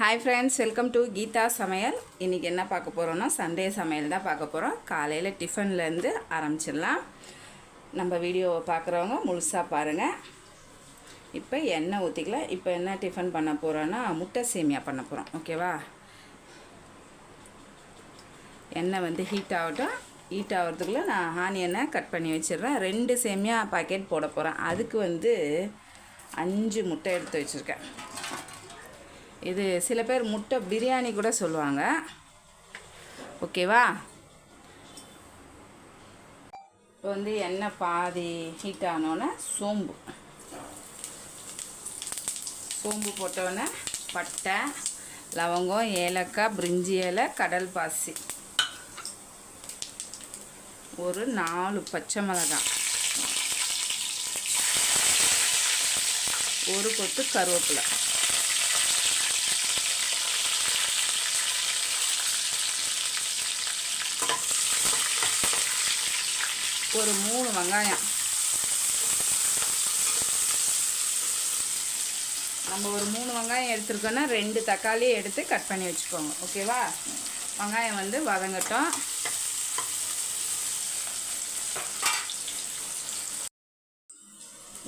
Hi friends welcome to Geetha சமையல் இன்றைக்கி என்ன பார்க்க போகிறோன்னா சண்டே சமையல் தான் பார்க்க போகிறோம் காலையில் டிஃபன்லேருந்து ஆரம்பிச்சிடலாம். நம்ம வீடியோவை பார்க்குறவங்க முழுசாக பாருங்கள் இப்போ எண்ணெய் ஊற்றிக்கலாம் இப்போ என்ன டிஃபன் பண்ண போகிறோன்னா முட்டை சேமியா பண்ண போகிறோம் ஓகேவா எண்ணெய் வந்து ஹீட் ஆகட்டும். ஹீட் ஆகிறதுக்குள்ளே நான் ஆனியனை கட் பண்ணி வச்சிடுறேன். ரெண்டு சேமியா பாக்கெட் போட போகிறேன் அதுக்கு வந்து அஞ்சு முட்டை எடுத்து வச்சுருக்கேன். இது சில பேர் முட்டை பிரியாணி கூட சொல்லுவாங்க. ஓகேவா? இப்போ வந்து எண்ணெய் பாதி ஹீட் ஆனோன்னே சோம்பு. சோம்பு போட்டோன்னே பட்டை லவங்கம் ஏலக்காய் பிரிஞ்சி இலை கடல் பாசி. ஒரு நாலு பச்சை மிளகாய். ஒரு கொத்து கருவேப்பிலை. ஒரு மூணு வெங்காயம். நம்ம ஒரு மூணு வெங்காயம் எடுத்துருக்கோன்னா ரெண்டு தக்காளியை எடுத்து கட் பண்ணி வச்சுக்கோங்க. ஓகேவா வெங்காயம் வந்து வதங்கட்டும்.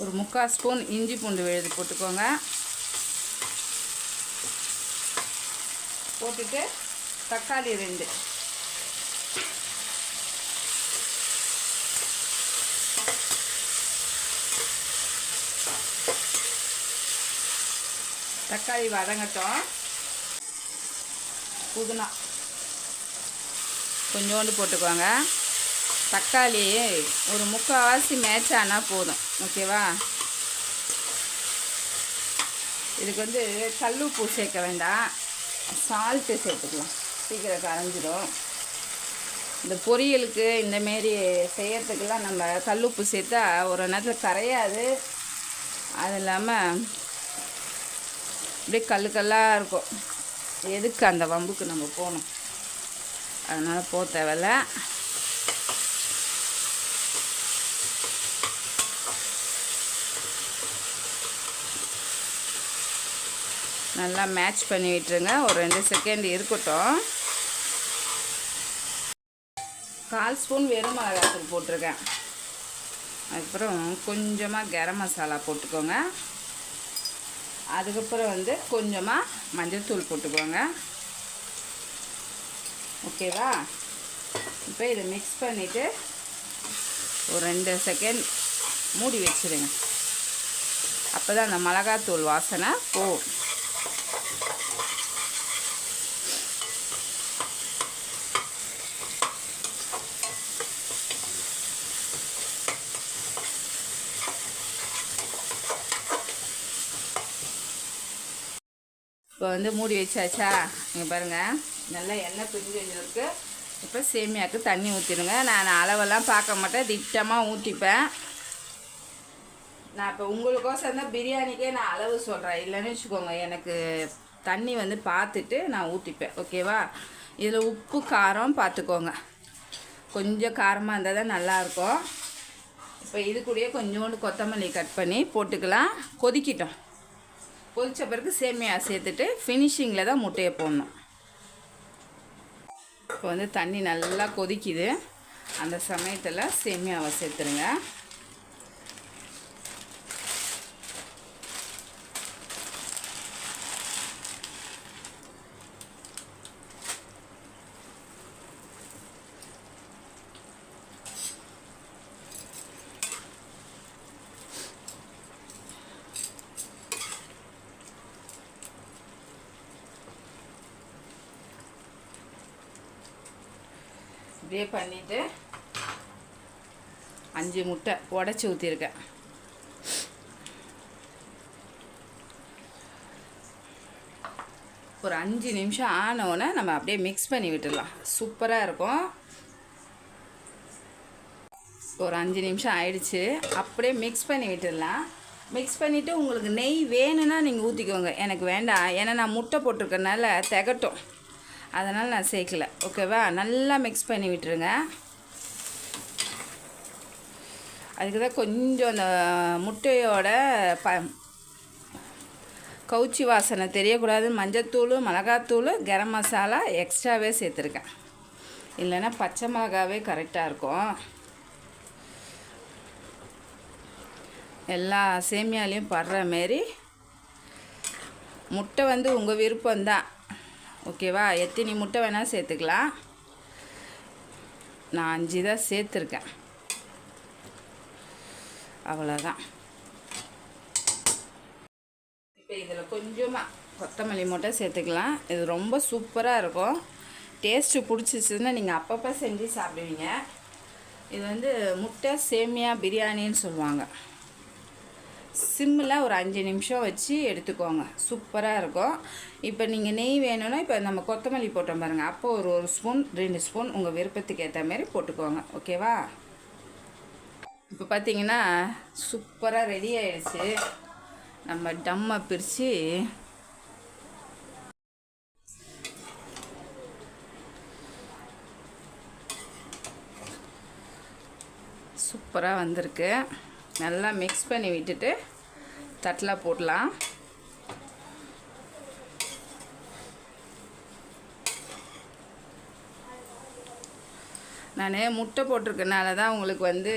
ஒரு முக்கால் ஸ்பூன் இஞ்சி பூண்டு விழுது போட்டுக்கோங்க. போட்டுட்டு தக்காளி ரெண்டு. தக்காளி வதங்கட்டும். புதினா. கொஞ்சோண்டு போட்டுக்கோங்க. தக்காளி ஒரு முக்கால்வாசி மேட்ச் ஆனால் போதும். ஓகேவா? இதுக்கு வந்து கல்லுப்பு சேர்க்க வேண்டாம். சால்ட்டு சேர்த்துக்கலாம். சீக்கிரம் கரைஞ்சிடும் இந்த பொரியலுக்கு இந்தமாரி செய்யறதுக்கெல்லாம் நம்ம கல்லுப்பு சேர்த்தா ஒரு நேரத்தில் கரையாது. அது இல்லாமல் அப்படியே கல் கல்லாக இருக்கும். எதுக்கு அந்த வம்புக்கு நம்ம போகணும்? அதனால் போக தேவையில்ல. நல்லா மேட்ச் பண்ணி விட்டுருங்க. ஒரு ரெண்டு செகண்ட் இருக்கட்டும். கால் ஸ்பூன் வெறும் மிளகாத்தூள் போட்டிருக்கேன். அதுக்கப்புறம் கொஞ்சமாக கரம் மசாலா போட்டுக்கோங்க. அதுக்கப்புறம் வந்து கொஞ்சமாக மஞ்சள் தூள் போட்டுக்கோங்க. ஓகேவா இப்போ இதை மிக்ஸ் பண்ணிவிட்டு ஒரு ரெண்டு செகண்ட் மூடி வச்சுருங்க. அப்போ தான் அந்த மிளகாத்தூள் வாசனை போகும். வந்து மூடி வச்சாச்சா? நீங்கள் பாருங்கள் நல்லா எண்ணெய் பிரிஞ்சு வந்திருக்கு. இப்போ சேமியாவுக்கு தண்ணி ஊற்றிடுங்க நான் அளவெல்லாம் பார்க்க மாட்டேன். திட்டமாக ஊற்றிப்பேன் நான் இப்போ உங்களுக்கோசம் தான் பிரியாணிக்கே நான் அளவு சொல்கிறேன் இல்லைன்னு வச்சுக்கோங்க. எனக்கு தண்ணி வந்து பார்த்துட்டு நான் ஊற்றிப்பேன் ஓகேவா? இதில் உப்பு காரம் பார்த்துக்கோங்க. கொஞ்சம் காரமாக இருந்தால் தான் நல்லாயிருக்கும். இப்போ இது கூடயே கொஞ்சோண்டு கொத்தமல்லி கட் பண்ணி போட்டுக்கலாம். கொதிக்கிட்டோம். கொதித்த பிறகு சேமியா சேர்த்துட்டு ஃபினிஷிங்கில் தான் முட்டையை போடணும். இப்போ வந்து தண்ணி நல்லா கொதிக்குது. அந்த சமயத்தில் சேமியாவை சேர்த்துருங்க. அப்படியே பண்ணிவிட்டு அஞ்சு முட்டை உடச்சி ஊற்றிருக்கேன் ஒரு அஞ்சு நிமிஷம் ஆனவுடனே நம்ம அப்படியே மிக்ஸ் பண்ணி விட்டுடலாம். சூப்பராக இருக்கும். ஒரு அஞ்சு நிமிஷம் ஆயிடுச்சு. அப்படியே மிக்ஸ் பண்ணி விட்டுடலாம். மிக்ஸ் பண்ணிவிட்டு உங்களுக்கு நெய் வேணும்னா நீங்கள் ஊற்றிக்கோங்க எனக்கு வேண்டாம். ஏன்னா நான் முட்டை போட்டிருக்கனால திகட்டும். அதனால் நான் சேர்க்கல. ஓகேவா நல்லா மிக்ஸ் பண்ணி விட்டுருங்க. அதுக்கு தான் கொஞ்சம் அந்த முட்டையோட ப கவுச்சி வாசனை தெரியக்கூடாது. மஞ்சத்தூள் மிளகாத்தூள் கரம் மசாலா எக்ஸ்ட்ராவே சேர்த்துருக்கேன். இல்லைன்னா பச்சை மிளகாவே கரெக்டாக இருக்கும். எல்லா சேமியாலையும் படுற மாரி முட்டை வந்து உங்கள் விருப்பம்தான். ஓகேவா? எத்தனை முட்டை வேணால் சேர்த்துக்கலாம். நான் அஞ்சு தான் சேர்த்துருக்கேன். அவ்வளோதான் இப்போ இதில் கொஞ்சமாக கொத்தமல்லி முட்டை சேர்த்துக்கலாம். இது ரொம்ப சூப்பராக இருக்கும். டேஸ்ட்டு பிடிச்சிச்சுன்னா நீங்கள் அப்பப்போ செஞ்சு சாப்பிடுவீங்க. இது வந்து முட்டை சேமியா பிரியாணின்னு சொல்லுவாங்க. சிம்மில் ஒரு அஞ்சு நிமிஷம் வச்சு எடுத்துக்கோங்க. சூப்பராக இருக்கும். இப்போ நீங்கள் நெய் வேணும்னா இப்போ நம்ம கொத்தமல்லி போட்டோம் பாருங்கள் அப்போ ஒரு ஒரு ஸ்பூன் ரெண்டு ஸ்பூன் உங்கள் விருப்பத்துக்கு ஏற்ற மாதிரி போட்டுக்கோங்க. ஓகேவா? இப்போ பார்த்தீங்கன்னா சூப்பராக ரெடி ஆயிடுச்சு. நம்ம டம்மை பிரித்து சூப்பராக வந்திருக்கு. நல்லா மிக்ஸ் பண்ணி விட்டுட்டு தட்டில் போடலாம். நான் முட்டை போட்டிருக்கனால தான் உங்களுக்கு வந்து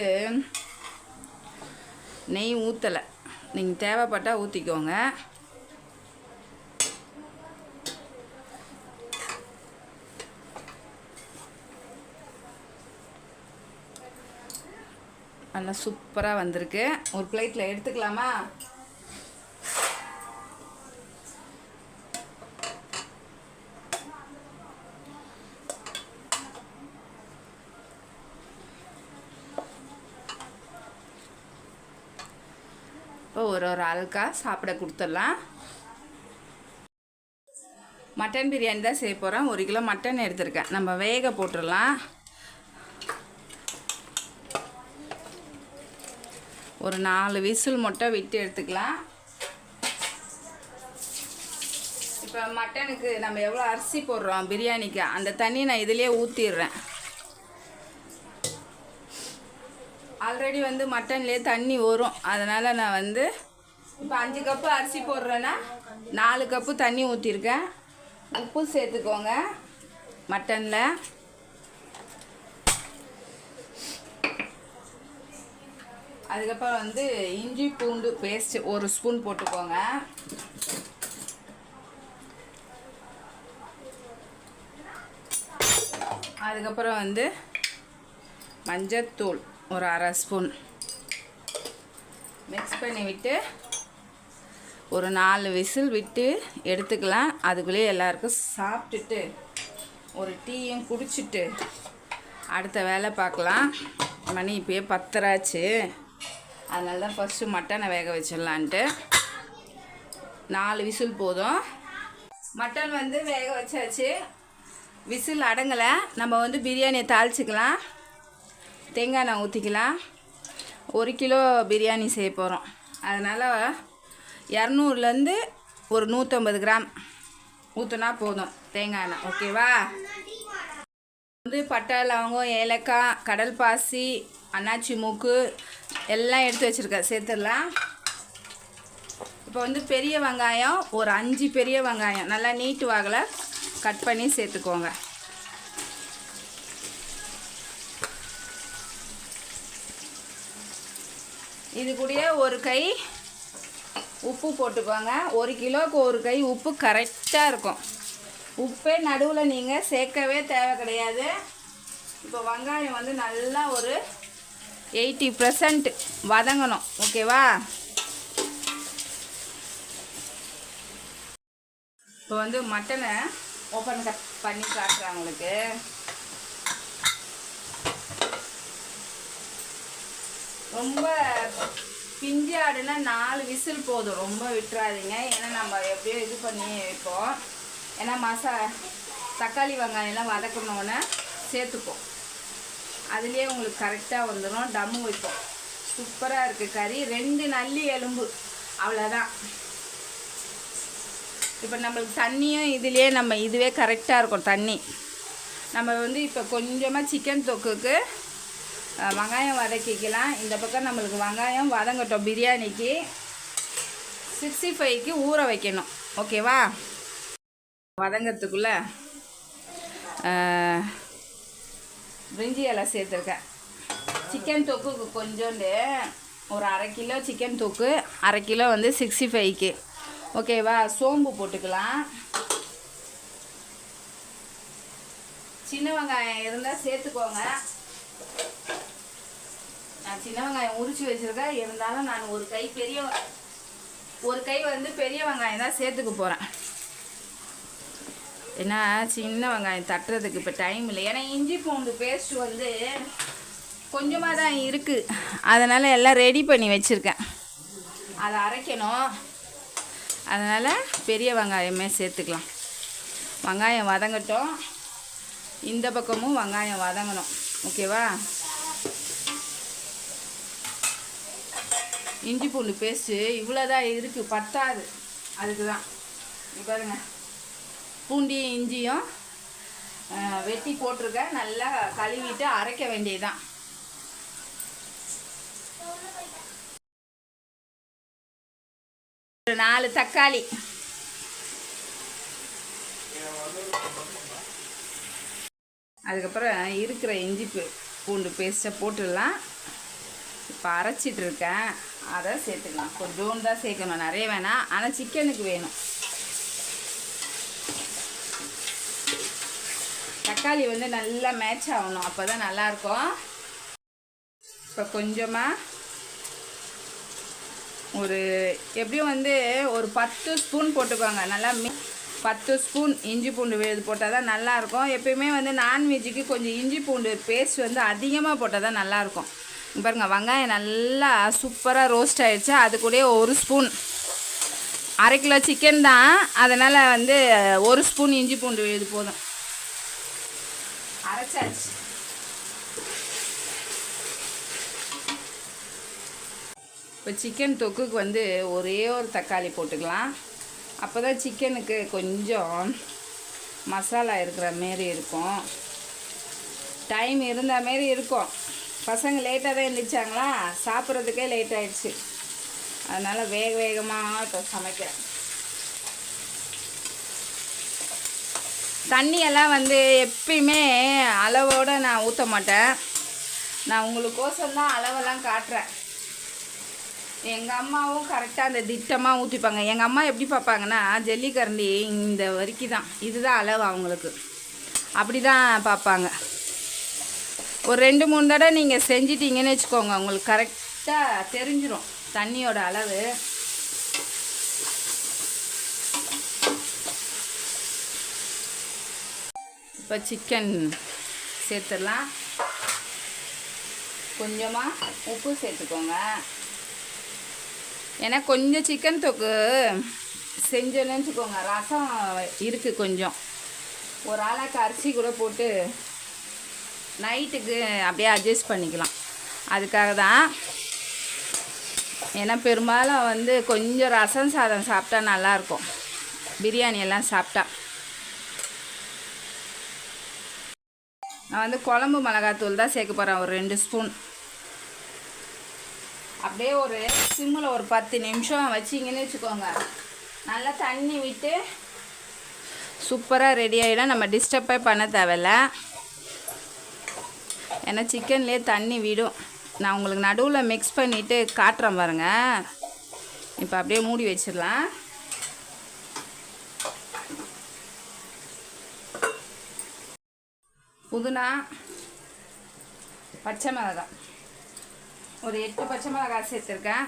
நெய் ஊற்றலை நீங்கள் தேவைப்பட்டால் ஊற்றிக்கோங்க நல்லா சூப்பராக வந்திருக்கு. ஒரு பிளேட்டில் எடுத்துக்கலாமா? இப்போ ஒரு ஒரு ஆளுக்கா சாப்பிட கொடுத்துடலாம். மட்டன் பிரியாணி தான் செய்ய போகிறோம் ஒரு கிலோ மட்டன் எடுத்திருக்கேன். நம்ம வேக போட்டுடலாம். ஒரு நாலு விசில் மட்டும் விட்டு எடுத்துக்கலாம். இப்போ மட்டனுக்கு நம்ம எவ்வளோ அரிசி போடுறோம் பிரியாணிக்கு அந்த தண்ணி நான் இதிலே ஊற்றிடுறேன் ஆல்ரெடி வந்து மட்டன்லேயே தண்ணி வரும். அதனால் நான் வந்து இப்போ அஞ்சு கப்பு அரிசி போடுறேன்னா நாலு கப்பு தண்ணி ஊற்றிருக்கேன் உப்பு சேர்த்துக்கோங்க மட்டனில். அதுக்கப்புறம் வந்து இஞ்சி பூண்டு பேஸ்ட் ஒரு ஸ்பூன் போட்டுக்கோங்க. அதுக்கப்புறம் வந்து மஞ்சத்தூள் ஒரு அரை ஸ்பூன் மிக்ஸ் பண்ணி விட்டு ஒரு நாலு விசில் விட்டு எடுத்துக்கலாம். அதுக்குள்ளேயே எல்லாருக்கும் சாப்பிட்டுட்டு ஒரு டீயும் குடிச்சிட்டு அடுத்த வேலை பார்க்கலாம். மணி இப்போயே பத்தராச்சு. அதனால தான் ஃபஸ்ட்டு மட்டனை வேக வச்சிடலான்ட்டு. நாலு விசில் போதும். மட்டன் வந்து வேக வச்சாச்சு. விசில் அடங்கலை. நம்ம வந்து பிரியாணியை தாளிச்சிக்கலாம். தேங்காய் எண்ணெய் ஊற்றிக்கலாம் ஒரு கிலோ பிரியாணி செய்ய போகிறோம் அதனால் இரநூறுலேருந்து ஒரு நூற்றம்பது கிராம் ஊற்றுனா போதும் தேங்காய் எண்ணெய். ஓகேவா? வந்து பட்டை லவங்கம் ஏலக்காய் கடல் பாசி அன்னாச்சி மூக்கு எல்லாம் எடுத்து வச்சுருக்கேன் சேர்த்துடலாம். இப்போ வந்து பெரிய வெங்காயம் ஒரு அஞ்சு பெரிய வெங்காயம் நல்லா நீட்டு வாகலை கட் பண்ணி சேர்த்துக்கோங்க. இது கூடயே ஒரு கை உப்பு போட்டுக்கோங்க. ஒரு கிலோவுக்கு ஒரு கை உப்பு கரெக்டாக இருக்கும். உப்பே நடுவில் நீங்கள் சேர்க்கவே தேவை கிடையாது. இப்போ வெங்காயம் வந்து நல்லா ஒரு எயிட்டி பர்சன்ட் வதங்கணும். ஓகேவா இப்போ வந்து மட்டனை ஓப்பன் கட் பண்ணி காட்டுறேன் உங்களுக்கு. ரொம்ப பிஞ்சு ஆடுனா நாலு விசில் போதும். ரொம்ப விட்டுறாதீங்க. ஏன்னா நம்ம எப்படியோ இது பண்ணி வைப்போம். ஏன்னா மசா தக்காளி வெங்காயம்லாம் வதக்கணுன்னு சேர்த்துப்போம். அதுலேயே உங்களுக்கு கரெக்டாக வந்துடும் டம்மு வைப்போம் சூப்பராக இருக்குது கறி. ரெண்டு நல்லி எலும்பு. அவ்வளோதான் இப்போ நம்மளுக்கு தண்ணியும் இதுலேயே நம்ம இதுவே கரெக்டாக இருக்கும் தண்ணி. நம்ம வந்து இப்போ கொஞ்சமாக சிக்கன் தொக்குக்கு வெங்காயம் வதக்கிக்கலாம். இந்த பக்கம் நம்மளுக்கு வெங்காயம் வதங்கட்டும் பிரியாணிக்கு. சிக்ஸ்டி ஃபைவ்க்கு ஊற வைக்கணும். ஓகேவா வதங்கிறதுக்குள்ளே பிரிஞ்சி இலை சேர்த்துருக்கேன் சிக்கன் தொக்குக்கு கொஞ்சோண்டு ஒரு அரை கிலோ சிக்கன் தொக்கு அரை கிலோ வந்து சிக்ஸ்டி ஃபைவ்க்கு ஓகேவா சோம்பு போட்டுக்கலாம். சின்ன வெங்காயம் இருந்தால் சேர்த்துக்கோங்க. நான் சின்ன வெங்காயம் உரிச்சு வச்சுருக்கேன். இருந்தாலும் நான் ஒரு கை பெரிய ஒரு கை வந்து பெரிய வெங்காயம் தான் சேர்த்துக்க போகிறேன் ஏன்னா சின்ன வெங்காயம் தட்டுறதுக்கு இப்போ டைம் இல்லை. ஏன்னா இஞ்சி பூண்டு பேஸ்ட் வந்து கொஞ்சமாக தான் இருக்குது அதனால் எல்லாம் ரெடி பண்ணி வச்சுருக்கேன். அதை அரைக்கணும். அதனால் பெரிய வெங்காயமே சேர்த்துக்கலாம். வெங்காயம் வதங்கட்டும். இந்த பக்கமும் வெங்காயம் வதங்கணும். ஓகேவா? இஞ்சி பூண்டு பேஸ்ட்டு இவ்வளோதான் இருக்குது பத்தாது. அதுக்கு தான் பாருங்கள் பூண்டியும் இஞ்சியும் வெட்டி போட்டிருக்கேன். நல்லா கழுவிட்டு அரைக்க வேண்டியதுதான். ஒரு நாலு தக்காளி. அதுக்கப்புறம் இருக்கிற இஞ்சி பூண்டு பேஸ்ட்டை போட்டுடலாம். இப்போ அரைச்சிட்டு இருக்கேன். அதை சேர்த்துக்கலாம். கொஞ்சோண்டு தான் சேர்க்கணும். நிறைய வேணாம். ஆனால் சிக்கனுக்கு வேணும். தக்காளி வந்து நல்லா மேட்ச் ஆகணும். அப்போ தான் நல்லாயிருக்கும். இப்போ கொஞ்சமாக ஒரு எப்படியும் வந்து ஒரு பத்து ஸ்பூன் போட்டுக்கோங்க. நல்லா மி பத்து ஸ்பூன் இஞ்சி பூண்டு விழுது போட்டால் தான் நல்லாயிருக்கும். எப்பயுமே வந்து நான்வெஜ்ஜுக்கு கொஞ்சம் இஞ்சி பூண்டு பேஸ்ட் வந்து அதிகமாக போட்டால் தான் நல்லாயிருக்கும். பாருங்கள் வெங்காயம் நல்லா சூப்பராக ரோஸ்ட் ஆகிடுச்சு அது கூட ஒரு ஸ்பூன் அரை கிலோ சிக்கன் தான். அதனால் வந்து ஒரு ஸ்பூன் இஞ்சி பூண்டு விழுது போதும். அரைச்சாச்சு இப்போ சிக்கன் தொக்குக்கு வந்து ஒரே ஒரு தக்காளி போட்டுக்கலாம். அப்போ தான் சிக்கனுக்கு கொஞ்சம் மசாலா இருக்கிற மாரி இருக்கும். டைம் இருந்த மாரி இருக்கும். பசங்க லேட்டாக தான் எழுந்திரிச்சாங்களா சாப்பிட்றதுக்கே லேட் ஆகிடுச்சு அதனால் வேக வேகமாக இப்போ சமைக்கிறேன். தண்ணியெல்லாம் வந்து எப்பயுமே அளவோடு நான் ஊற்ற மாட்டேன். நான் உங்களுக்கோசம் தான் அளவெல்லாம் காட்டுறேன். எங்கள் அம்மாவும் கரெக்டாக அந்த திட்டமாக ஊற்றிப்பாங்க எங்கள் அம்மா எப்படி பார்ப்பாங்கன்னா ஜல்லிக்கரண்டி இந்த வரைக்கும் தான். இதுதான் அளவு அவங்களுக்கு. அப்படி தான் பார்ப்பாங்க. ஒரு ரெண்டு மூணு தடவை நீங்கள் செஞ்சிட்டிங்கன்னு வச்சுக்கோங்க உங்களுக்கு கரெக்டாக தெரிஞ்சிடும் தண்ணியோட அளவு. இப்போ சிக்கன் சேர்த்துடலாம். கொஞ்சமாக உப்பு சேர்த்துக்கோங்க. ஏன்னா கொஞ்சம் சிக்கன் தொக்கு செஞ்சோன்னு வச்சுக்கோங்க ரசம் இருக்குது கொஞ்சம். ஒரு ஆளாக்கு அரிசி கூட போட்டு நைட்டுக்கு அப்படியே அட்ஜஸ்ட் பண்ணிக்கலாம். அதுக்காக தான் ஏன்னா பெரும்பாலும் வந்து கொஞ்சம் ரசம் சாதம் சாப்பிட்டா நல்லாயிருக்கும் பிரியாணி எல்லாம் சாப்பிட்டா. நான் வந்து குழம்பு மிளகாத்தூள் தான் சேர்க்க போகிறேன் ஒரு ரெண்டு ஸ்பூன். அப்படியே ஒரு சிம்மில் ஒரு பத்து நிமிஷம் வச்சிங்கன்னு வச்சுக்கோங்க. நல்லா தண்ணி விட்டு சூப்பராக ரெடி ஆகிடும் நம்ம டிஸ்டர்பே பண்ண தேவையில்ல. ஏன்னா சிக்கன்லேயே தண்ணி விடும். நான் உங்களுக்கு நடுவில் மிக்ஸ் பண்ணிவிட்டு காட்டுறேன் பாருங்கள் இப்போ அப்படியே மூடி வச்சிடலாம். புதினா பச்சை மிளகாய். ஒரு எட்டு பச்சை மிளகாய் சேர்த்துருக்கேன்.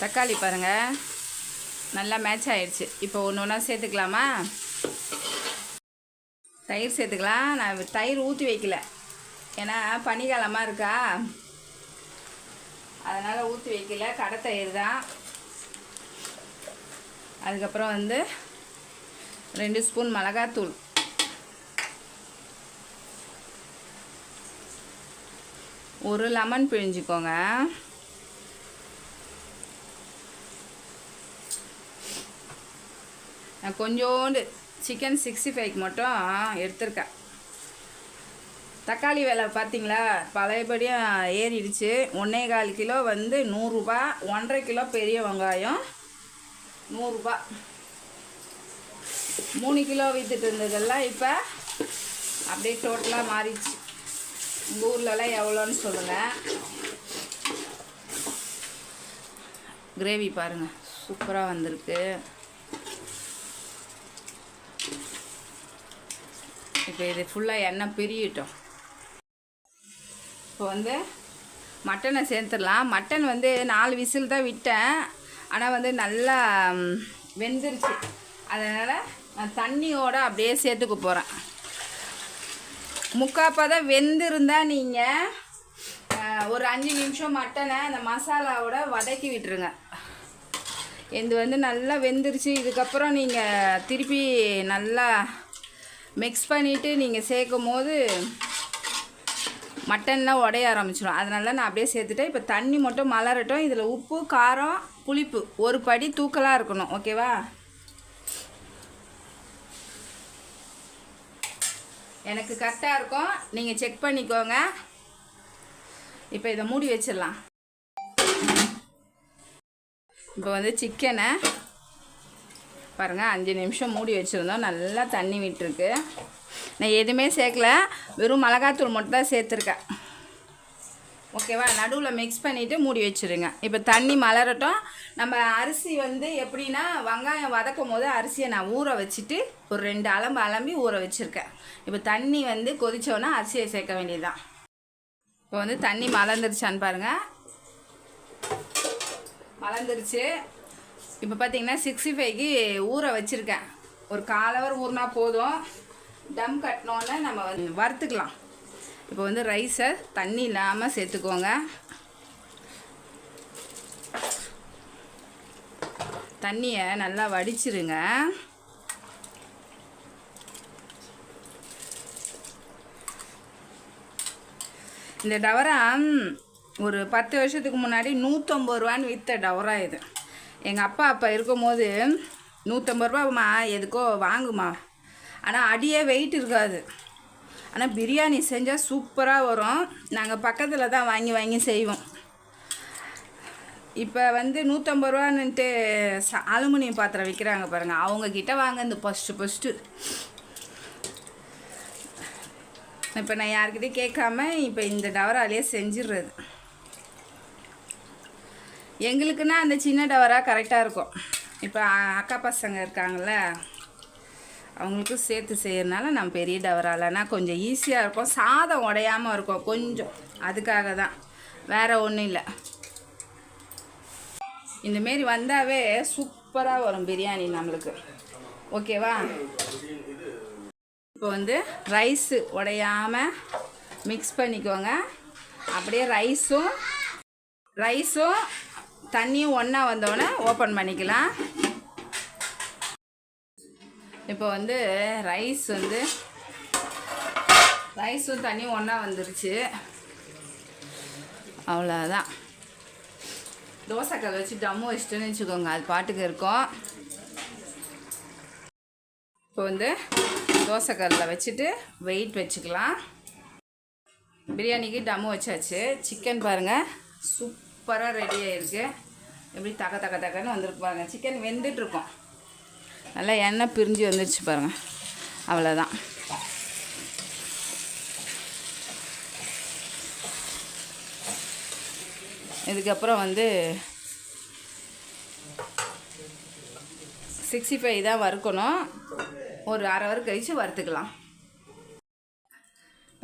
தக்காளி பாருங்கள் நல்லா மேட்ச் ஆயிடுச்சு இப்போ ஒன்று ஒன்றா சேர்த்துக்கலாமா? தயிர் சேர்த்துக்கலாம். நான் தயிர் ஊற்றி வைக்கல. ஏன்னா பனிக்காலமாக இருக்கா? அதனால் ஊற்றி வைக்கல. கடை தயிர் தான். அதுக்கப்புறம் வந்து ரெண்டு ஸ்பூன் மிளகாத்தூள். ஒரு லெமன் பிழிஞ்சிக்கோங்க. நான் கொஞ்சோண்டு சிக்கன் சிக்ஸ்டி ஃபைவ்க்கு மட்டும் எடுத்திருக்கேன். தக்காளி விலை பார்த்தீங்களா? பழையபடியும் ஏறிடுச்சு. ஒன்றே கால் கிலோ வந்து நூறுரூபா ஒன்றரை கிலோ பெரிய வெங்காயம் நூறுரூபா மூணு கிலோ விற்றுட்டு இருந்ததெல்லாம் இப்போ அப்படியே டோட்டலாக மாறிடுச்சு. உங்கள் ஊர்லலாம் எவ்வளோன்னு சொல்லுங்கள் கிரேவி பாருங்கள் சூப்பராக வந்திருக்கு. இப்போ இது ஃபுல்லாக எண்ணெய் பிரியட்டும். இப்போ வந்து மட்டனை சேர்த்துடலாம். மட்டன் வந்து நாலு விசில் தான் விட்டேன். ஆனால் வந்து நல்லா வெந்துருச்சு. அதனால் நான் தண்ணியோடு அப்படியே சேர்த்துக்க போகிறேன் முக்காப்பா தான் வெந்திருந்தால் நீங்கள் ஒரு அஞ்சு நிமிஷம் மட்டனை அந்த மசாலாவோட வதக்கி விட்டுருங்க. இது வந்து நல்லா வெந்துருச்சு. இதுக்கப்புறம் நீங்கள் திருப்பி நல்லா மிக்ஸ் பண்ணிவிட்டு நீங்கள் சேர்க்கும் போது மட்டன்லாம் உடைய ஆரம்பிச்சிடும் அதனால நான் அப்படியே சேர்த்துட்டேன். இப்போ தண்ணி மட்டும் மலரட்டும். இதில் உப்பு காரம் புளிப்பு. ஒரு படி தூக்கலாக இருக்கணும். ஓகேவா? எனக்கு கரெக்டாக இருக்கும். நீங்கள் செக் பண்ணிக்கோங்க. இப்போ இதை மூடி வச்சிடலாம். இப்போ வந்து சிக்கனை பாருங்கள் அஞ்சு நிமிஷம் மூடி வச்சுருந்தோம். நல்லா தண்ணி விட்டுருக்கு. நான் எதுவுமே சேர்க்கல. வெறும் மிளகாத்தூள் மட்டும் தான் சேர்த்துருக்கேன். ஓகேவா? நடுவில் மிக்ஸ் பண்ணிவிட்டு மூடி வச்சுருங்க. இப்போ தண்ணி மலரட்டும். நம்ம அரிசி வந்து எப்படின்னா வெங்காயம் வதக்கும் போது அரிசியை நான் ஊற வச்சுட்டு ஒரு ரெண்டு அலம்பு அலம்பி ஊற வச்சுருக்கேன். இப்போ தண்ணி வந்து கொதித்தோன்னா அரிசியை சேர்க்க வேண்டியதுதான். இப்போ வந்து தண்ணி மலர்ந்துருச்சான்னு பாருங்கள் மலர்ந்துருச்சு. இப்போ பார்த்தீங்கன்னா சிக்ஸ்டி ஃபைவ்க்கு ஊற வச்சுருக்கேன். ஒரு காலவர் ஊறினா போதும். டம் கட்டினோன்னே நம்ம வந்து வறுத்துக்கலாம். இப்போ வந்து ரைஸை தண்ணி இல்லாமல் சேர்த்துக்கோங்க. தண்ணியை நல்லா வடிச்சிருங்க. இந்த டவரா ஒரு பத்து வருஷத்துக்கு முன்னாடி நூற்றம்பது ரூபான்னு விற்ற டவரா இது. எங்கள் அப்பா அப்போ இருக்கும்போது நூற்றம்பது ரூபாம்மா எதுக்கோ வாங்குமா. ஆனால் அடியே வெயிட் இருக்காது. ஆனால் பிரியாணி செஞ்சால் சூப்பராக வரும். நாங்கள் பக்கத்தில் தான் வாங்கி வாங்கி செய்வோம். இப்போ வந்து நூற்றம்பது ரூபான்னுட்டு ச அலுமினியம் பாத்திரம் விற்கிறாங்க பாருங்கள் அவங்கக்கிட்ட வாங்க இந்த ஃபஸ்ட்டு ஃபஸ்ட்டு இப்போ நான் யார்கிட்டயும் கேட்காம இப்போ இந்த டவராலேயே செஞ்சிடுறது எங்களுக்குன்னா அந்த சின்ன டவராக கரெக்டாக இருக்கும். இப்போ அக்கா பசங்க இருக்காங்கள்ல அவங்களுக்கும் சேர்த்து செய்கிறனால நம்ம பெரிய டவராலனா கொஞ்சம் ஈஸியாக இருக்கும். சாதம் உடையாமல் இருக்கும். கொஞ்சம். அதுக்காக தான் வேறு ஒன்றும் இல்லை. இந்தமாரி வந்தாவே சூப்பராக வரும் பிரியாணி நம்மளுக்கு. ஓகேவா? இப்போ வந்து ரைஸு உடையாமல் மிக்ஸ் பண்ணிக்கோங்க. அப்படியே ரைஸும் ரைஸும் தண்ணியும் ஒன்றா வந்தோடனே ஓப்பன் பண்ணிக்கலாம். இப்போ வந்து ரைஸ் வந்து ரைஸும் தண்ணி ஒன்றா வந்துருச்சு. அவ்வளோதான் தோசைக்கல் வச்சு டம்மு வச்சுட்டுன்னு வச்சுக்கோங்க அது பாட்டுக்கு இருக்கும். இப்போ வந்து தோசைக்கல்லில் வச்சுட்டு வெயிட் வச்சுக்கலாம். பிரியாணிக்கு டம்மு வச்சாச்சு. சிக்கன் பாருங்கள் சூப்பராக ரெடி ஆகிருக்கு எப்படி தக தக தக்கன்னு வந்துருக்கு பாருங்கள் சிக்கன் வெந்துட்டுருக்கோம். நல்லா எண்ணெய் பிரிஞ்சு வந்துருச்சு பாருங்கள் அவ்வளோதான் இதுக்கப்புறம் வந்து சிக்ஸ்டி ஃபைவ் தான் வறுக்கணும். ஒரு அரை ஹவர் கழித்து வறுத்துக்கலாம்.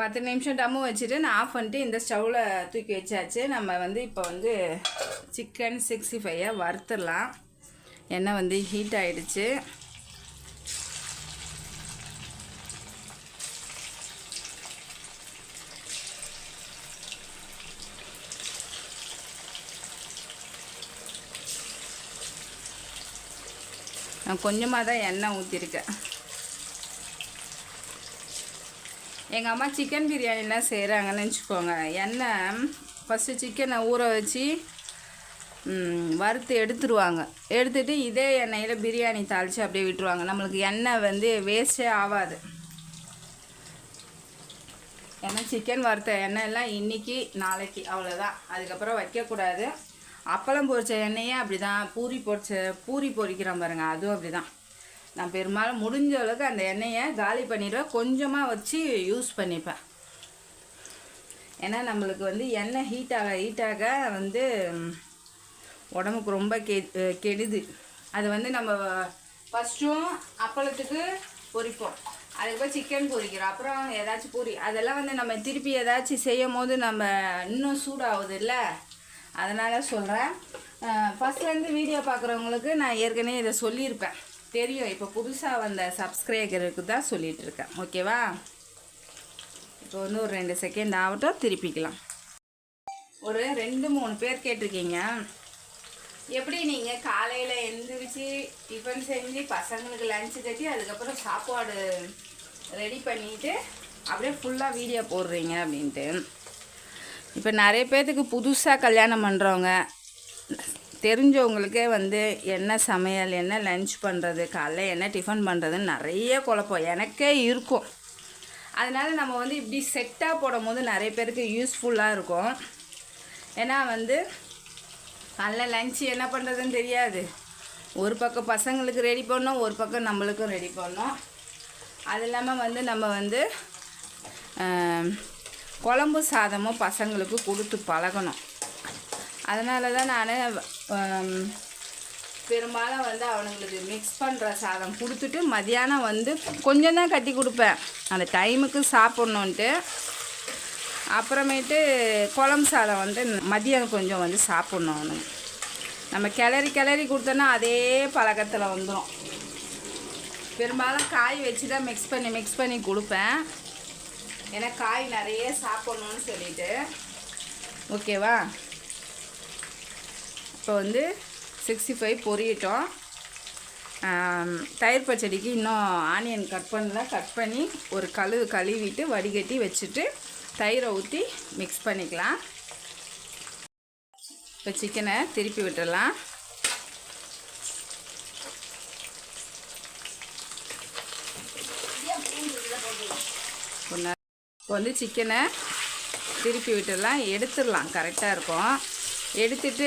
பத்து நிமிஷம் டம்மு வச்சுட்டு நான் ஆஃப் பண்ணிட்டு இந்த ஸ்டவ்வில் தூக்கி வச்சாச்சு. நம்ம வந்து இப்போ வந்து சிக்கன் சிக்ஸ்டி ஃபைவை வறுத்துடலாம். எண்ணெய் வந்து ஹீட் ஆகிடுச்சு நான் கொஞ்சமாக தான் எண்ணெய் ஊற்றிருக்கேன் எங்கள் அம்மா சிக்கன் பிரியாணிலாம் செய்கிறாங்கன்னு வச்சுக்கோங்க. எண்ணெய் ஃபஸ்ட்டு சிக்கனை ஊற வச்சு வறுத்து எடுத்துருவாங்க. எடுத்துட்டு இதே எண்ணெயில் பிரியாணி தாளித்து அப்படியே விட்டுருவாங்க. நம்மளுக்கு எண்ணெய் வந்து வேஸ்ட்டே ஆகாது. ஏன்னா சிக்கன் வறுத்த எண்ணெய் எல்லாம் இன்னைக்கு நாளைக்கு அவ்வளோதான் அதுக்கப்புறம் வைக்கக்கூடாது. அப்பளம் பொரிச்ச எண்ணெயே அப்படி தான் பூரி பொரிச்ச பூரி பொரிக்கிறோம் பாருங்க அதுவும் அப்படி தான் நான் பெரும்பாலும் முடிஞ்ச அளவுக்கு அந்த எண்ணெயை காலி பண்ணிடுவேன். கொஞ்சமாக வச்சு யூஸ் பண்ணிப்பேன். ஏன்னா நம்மளுக்கு வந்து எண்ணெய் ஹீட் ஆக ஹீட் ஆக வந்து உடம்புக்கு ரொம்ப கெ கெடுது. அது வந்து நம்ம ஃபஸ்ட்டும் அப்பளத்துக்கு பொரிப்போம். அதுக்கப்புறம் சிக்கன் பொரிக்கிறோம். அப்புறம் ஏதாச்சும் பூரி. அதெல்லாம் வந்து நம்ம திருப்பி ஏதாச்சும் செய்யும் போது நம்ம இன்னும் சூடாகுது இல்லை அதனால் சொல்கிறேன் ஃபஸ்ட்லேருந்து வீடியோ பார்க்குறவங்களுக்கு நான் ஏற்கனவே இதை சொல்லியிருப்பேன். தெரியும். இப்போ புதுசாக வந்த சப்ஸ்கிரைபருக்கு தான் சொல்லிகிட்ருக்கேன் ஓகேவா இப்போ வந்து ஒரு ரெண்டு செகண்ட் ஆகட்டும் திருப்பிக்கலாம். ஒரு ரெண்டு மூணு பேர் கேட்டிருக்கீங்க. எப்படி நீங்கள் காலையில் எழுந்திரிச்சு டிஃபன் செஞ்சு பசங்களுக்கு லஞ்சு கட்டி அதுக்கப்புறம் சாப்பாடு ரெடி பண்ணிவிட்டு அப்படியே ஃபுல்லாக வீடியோ போடுறீங்க அப்படின்ட்டு. இப்போ நிறைய பேர்த்துக்கு புதுசாக கல்யாணம் பண்ணுறவங்க தெரிஞ்சவங்களுக்கே வந்து என்ன சமையல் என்ன லஞ்ச் பண்ணுறது காலைல என்ன டிஃபன் பண்ணுறதுன்னு நிறைய குழப்பம். எனக்கே இருக்கும். அதனால் நம்ம வந்து இப்படி செட்டாக போடும் போது நிறைய பேருக்கு யூஸ்ஃபுல்லாக இருக்கும். ஏன்னா வந்து காலைல லஞ்சு என்ன பண்ணுறதுன்னு தெரியாது. ஒரு பக்கம் பசங்களுக்கு ரெடி பண்ணோம் ஒரு பக்கம் நம்மளுக்கும் ரெடி பண்ணோம். அது இல்லாமல் வந்து நம்ம வந்து குழம்பு சாதமும் பசங்களுக்கு கொடுத்து பழகணும். அதனால தான் நான் பெரும்பாலும் வந்து அவனுங்களுக்கு மிக்ஸ் பண்ணுற சாதம் கொடுத்துட்டு மதியானம் வந்து கொஞ்சம் தான் கட்டி கொடுப்பேன். அந்த டைமுக்கு சாப்பிட்ணுன்ட்டு அப்புறமேட்டு குழம்பு சாதம் வந்து மதியம் கொஞ்சம் வந்து சாப்பிட்ணும் அவனுக்கு. நம்ம கிளறி கிளறி கொடுத்தோன்னா அதே பழக்கத்தில் வந்துடும் பெரும்பாலும் காய் வச்சு தான் மிக்ஸ் பண்ணி மிக்ஸ் பண்ணி கொடுப்பேன். ஏன்னா காய் நிறைய சாப்பிட்ணுன்னு சொல்லிட்டு. ஓகேவா? இப்போ வந்து சிக்ஸ்டி ஃபைவ் பொரியட்டும். தயிர் பச்சடிக்கு இன்னும் ஆனியன் கட் பண்ணல. கட் பண்ணி ஒரு கழுவு கழுவிட்டு வடிகட்டி வச்சுட்டு தயிரை ஊற்றி மிக்ஸ் பண்ணிக்கலாம். இப்போ சிக்கனை திருப்பி விட்டுடலாம் ஒரு நேரம் இப்போ வந்து சிக்கனை திருப்பி விட்டுடலாம். எடுத்துடலாம். கரெக்டாக இருக்கும். எடுத்துட்டு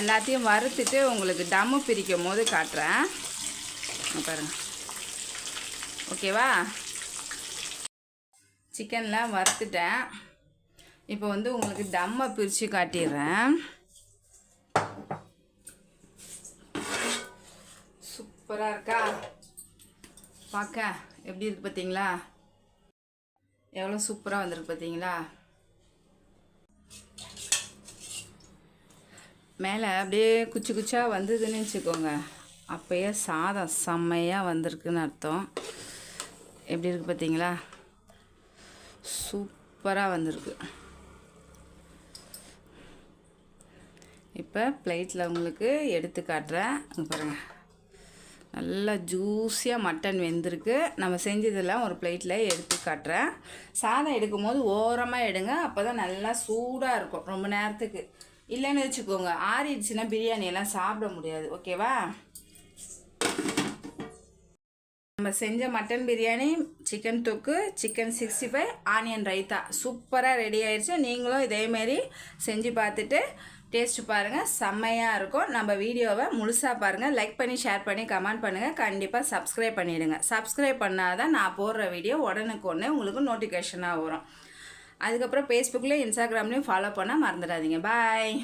எல்லாத்தையும் வறுத்துட்டு உங்களுக்கு டம்மு பிரிக்கும் போது காட்டுறேன். பாருங்கள் பாருங்க. ஓகேவா சிக்கன்லாம் வறுத்துட்டேன். இப்போ வந்து உங்களுக்கு டம்மை பிரித்து காட்டிடுறேன். சூப்பராக இருக்கா? பார்க்க எப்படி இருக்கு பார்த்தீங்களா எவ்வளோ சூப்பராக வந்திருக்கு பார்த்தீங்களா மேலே அப்படியே குச்சி குச்சியாக வந்ததுன்னு வச்சுக்கோங்க. அப்போயே சாதம் செம்மையாக வந்திருக்குன்னு அர்த்தம். எப்படி இருக்குது பார்த்தீங்களா சூப்பராக வந்திருக்கு. இப்போ பிளேட்டில் உங்களுக்கு எடுத்து காட்டுறேன். பாருங்கள் நல்லா ஜூஸியாக மட்டன் வெந்திருக்கு. நம்ம செஞ்சதெல்லாம் ஒரு பிளேட்டில் எடுத்து காட்டுறேன். சாதம் எடுக்கும் போது ஓரமாக எடுங்க. அப்போ தான் நல்லா சூடாக இருக்கும். ரொம்ப நேரத்துக்கு. இல்லைன்னு வச்சுக்கோங்க. ஆறிடுச்சுன்னா பிரியாணியெல்லாம் சாப்பிட முடியாது. ஓகேவா நம்ம செஞ்ச மட்டன் பிரியாணி சிக்கன் தொக்கு chicken sixty five onion raita. சூப்பராக ரெடி ஆயிடுச்சு. நீங்களும் இதேமாரி செஞ்சு பார்த்துட்டு டேஸ்ட்டு பாருங்கள் செம்மையாக இருக்கும். நம்ம வீடியோவை முழுசாக பாருங்கள் லைக் பண்ணி ஷேர் பண்ணி கமெண்ட் பண்ணுங்கள் கண்டிப்பாக சப்ஸ்கிரைப் பண்ணிவிடுங்க சப்ஸ்கிரைப் பண்ணால் தான் நான் போடுற வீடியோ உடனுக்கு ஒன்று உங்களுக்கு நோட்டிஃபிகேஷனாக வரும். அதுக்கப்புறம் ஃபேஸ்புக்லேயும் இன்ஸ்டாகிராம்லேயும் ஃபாலோ பண்ணால் மறந்துடாதீங்க. பாய்